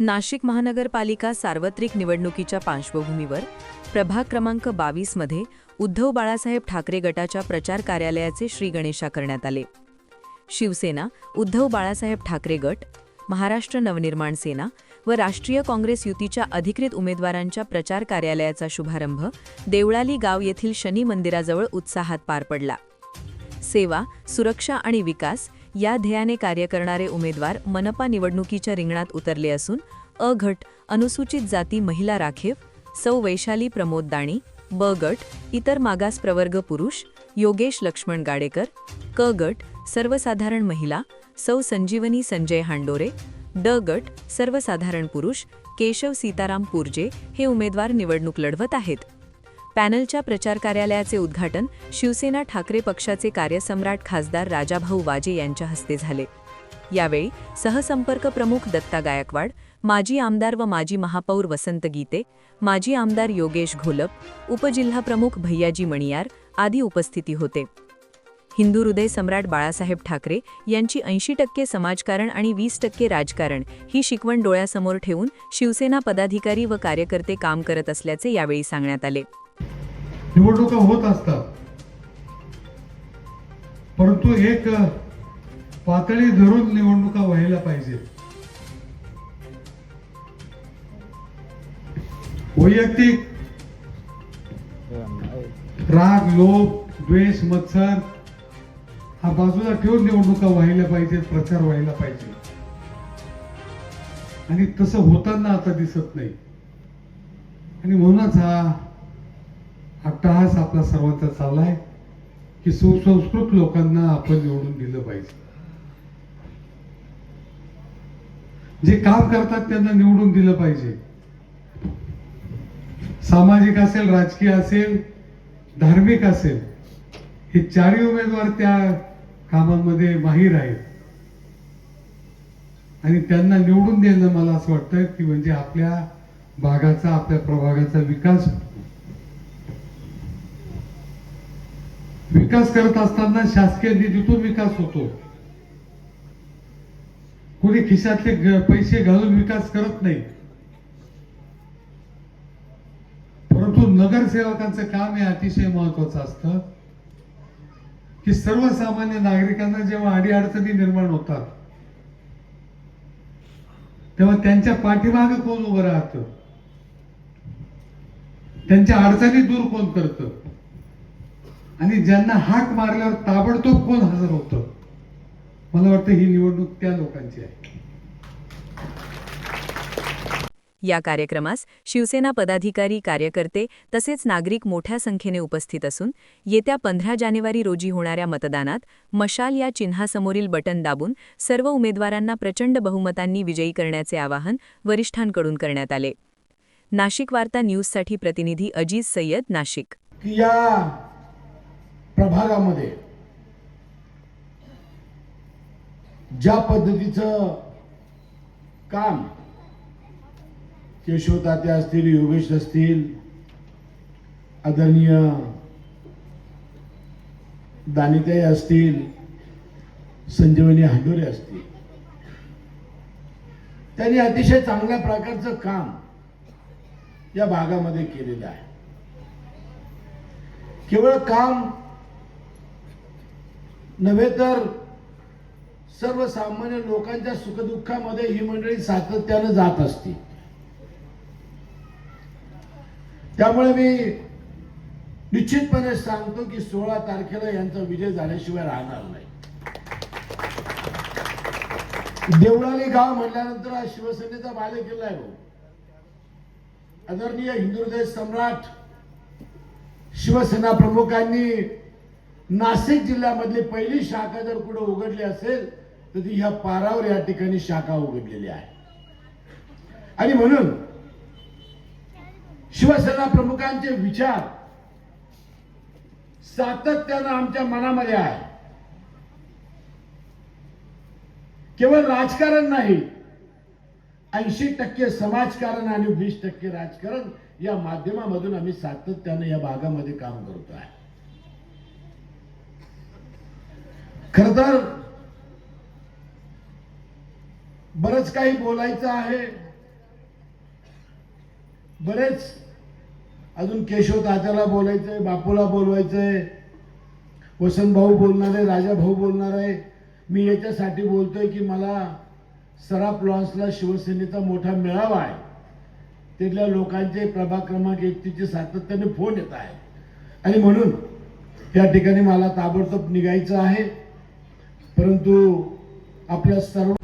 नाशिक महानगरपालिका सार्वत्रिक निवडणुकीच्या पार्श्वभूमीवर प्रभाग क्रमांक बावीसमध्ये उद्धव बाळासाहेब ठाकरे गटाच्या प्रचार कार्यालयाचे श्रीगणेशा करण्यात आले. शिवसेना उद्धव बाळासाहेब ठाकरे गट महाराष्ट्र नवनिर्माण सेना व राष्ट्रीय काँग्रेस युतीच्या अधिकृत उमेदवारांच्या प्रचार कार्यालयाचा शुभारंभ देवळाली गाव येथील शनी मंदिराजवळ उत्साहात पार पडला. सेवा सुरक्षा आणि विकास या ध्येयाने कार्य करणारे उमेदवार मनपा निवडणुकीच्या रिंगणात उतरले असून अ गट अनुसूचित जाती महिला राखीव सौ वैशाली प्रमोद दाणी ब गट इतर मागास प्रवर्ग पुरुष योगेश लक्ष्मण गाडेकर क गट सर्वसाधारण महिला सौ संजीवनी संजय हांडोरे ड गट सर्वसाधारण पुरुष केशव सीताराम पुरजे हे उमेदवार निवडणूक लढवत आहेत. पॅनलच्या प्रचार कार्यालयाचे उद्घाटन शिवसेना ठाकरे पक्षाचे कार्यसम्राट खासदार राजाभाऊ वाजे यांच्या हस्ते झाले. यावेळी सहसंपर्क प्रमुख दत्ता गायकवाड माजी आमदार व माजी महापौर वसंत गीते माजी आमदार योगेश घोलप उपजिल्हाप्रमुख भैयाजी मणियार आदी उपस्थिती होते. हिंदू हृदय सम्राट बाळासाहेब ठाकरे यांची ऐंशी टक्के समाजकारण आणि वीस टक्के राजकारण ही शिकवण डोळ्यासमोर ठेवून शिवसेना पदाधिकारी व कार्यकर्ते काम करत असल्याचे यावेळी सांगण्यात आले. निवडणुका होत असतात. परंतु एक पातळी धरून निवडणुका व्हायला पाहिजे. वैयक्तिक राग लोभ द्वेष मत्सर हा बाजूला ठेवून निवडणुका व्हायला पाहिजेत प्रचार व्हायला पाहिजे. आणि तसं होताना आता दिसत नाही. आणि म्हणूनच हा अट्टहास आपला सर्वांचा चाललाय की सुसंस्कृत लोकांना आपण निवडून दिलं पाहिजे. जे काम करतात त्यांना निवडून दिलं पाहिजे. सामाजिक असेल राजकीय असेल धार्मिक असेल हे चारही उमेदवार त्या कामांमध्ये माहीर आहेत. आणि त्यांना निवडून देणं मला असं वाटतं की म्हणजे आपल्या भागाचा आपल्या प्रभागाचा विकास विकास करत असताना शासकीय निधीतून विकास होतो. कोणी खिशातले पैसे घालून विकास करत नाही. परंतु नगरसेवकांचं काम हे अतिशय महत्वाचं असतं की सर्वसामान्य नागरिकांना जेव्हा अडीअडचणी निर्माण होतात तेव्हा त्यांच्या पाठीमाग कोण उभं राहतं? त्यांच्या अडचणी दूर कोण करतं? आणि ज्यांना हाक मारल्यावर ताबडतोब कोण हजर होतं? मला वाटतं ही निवडणूक त्या लोकांची आहे. या कार्यक्रमास शिवसेना पदाधिकारी कार्यकर्ते तसेच नागरिक मोठ्या संख्येने उपस्थित असून येत्या पंधरा जानेवारी रोजी होणाऱ्या मतदानात मशाल या चिन्हासमोरील बटन दाबून सर्व उमेदवारांना प्रचंड बहुमतांनी विजयी करण्याचे आवाहन वरिष्ठांकडून करण्यात आले. नाशिक वार्ता न्यूजसाठी प्रतिनिधी अजीज सय्यद नाशिक. या प्रभागामध्ये. ज्या पद्धतीचं काम केशव तात्या असतील योगेश असतील आदरणीय दानिताई असतील संजीवनी हांडोरे असतील. त्यांनी अतिशय चांगल्या प्रकारचं काम या भागामध्ये केलेलं आहे. केवळ काम नव्हे तर सर्वसामान्य लोकांच्या सुखदुःखामध्ये ही मंडळी सातत्यानं जात असते. त्यामुळे मी निश्चितपणे सांगतो की सोळा तारखेला यांचा विजय झाल्याशिवाय राहणार नाही. देवळाली गाव म्हटल्यानंतर हा शिवसेनेचा बालेकिल्ला आहे भाऊ. आदरणीय हिंदू सम्राट शिवसेना प्रमुखांनी नाशिक जिल्ह्यामधली पहिली शाखा जर कुठं उघडली असेल तर ती ह्या पारावर या ठिकाणी शाखा उघडलेली आहे. आणि म्हणून शिवसेना प्रमुखांचे विचार सातत्यानं आमच्या मनामध्ये आहे. केवळ राजकारण नाही ऐंशी टक्के समाजकारण आणि वीस टक्के राजकारण या माध्यमामधून आम्ही सातत्यानं या भागामध्ये काम करतो आहे खर तर बरच काही बोलायचं आहे. बरेच अजून केशव तात्याला बोलायचंय बापूला बोलवायचंय वसंत भाऊ बोलणार आहे राजा भाऊ बोलणार आहे. मी याच्यासाठी बोलतोय की मला सराफ लॉन्सला शिवसेनेचा मोठा मेळावा आहे. तिथल्या लोकांचे प्रभाग क्रमांक एकतीचे सातत्याने फोन येत आहे. आणि म्हणून या ठिकाणी मला ताबडतोब निघायचं आहे. परंतु आपल्या सर्व